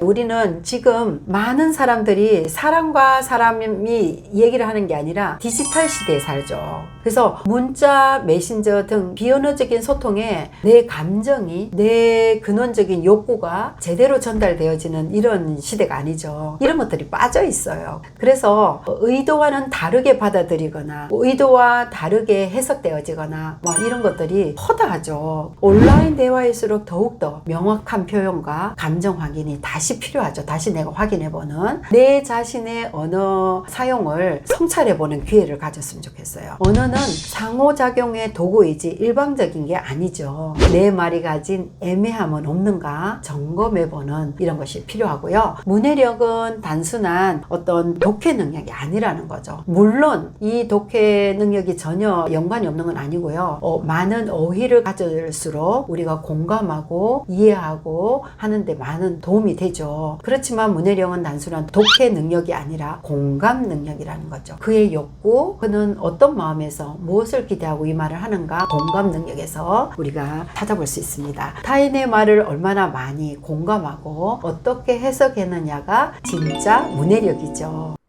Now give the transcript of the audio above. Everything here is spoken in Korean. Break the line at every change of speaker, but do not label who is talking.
우리는 지금 많은 사람들이 사람과 사람이 얘기를 하는 게 아니라 디지털 시대에 살죠. 그래서 문자, 메신저 등 비언어적인 소통에 내 감정이, 내 근원적인 욕구가 제대로 전달되어지는 이런 시대가 아니죠. 이런 것들이 빠져 있어요. 그래서 의도와는 다르게 받아들이거나 의도와 다르게 해석되어지거나 뭐 이런 것들이 허다하죠. 온라인 대화일수록 더욱더 명확한 표현과 감정 확인이 다시 필요하죠. 다시 내가 확인해보는 내 자신의 언어 사용을 성찰해보는 기회를 가졌으면 좋겠어요. 언어는 상호작용의 도구이지 일방적인 게 아니죠. 내 말이 가진 애매함은 없는가 점검해보는 이런 것이 필요하고요. 문해력은 단순한 어떤 독해 능력이 아니라는 거죠. 물론 이 독해 능력이 전혀 연관이 없는 건 아니고요. 어, 많은 어휘를 가질수록 우리가 공감하고 이해하고 하는데 많은 도움이 되죠. 그렇지만 문해력은 단순한 독해 능력이 아니라 공감 능력이라는 거죠. 그의 욕구, 그는 어떤 마음에서 무엇을 기대하고 이 말을 하는가 공감 능력에서 우리가 찾아볼 수 있습니다. 타인의 말을 얼마나 많이 공감하고 어떻게 해석했느냐가 진짜 문해력이죠.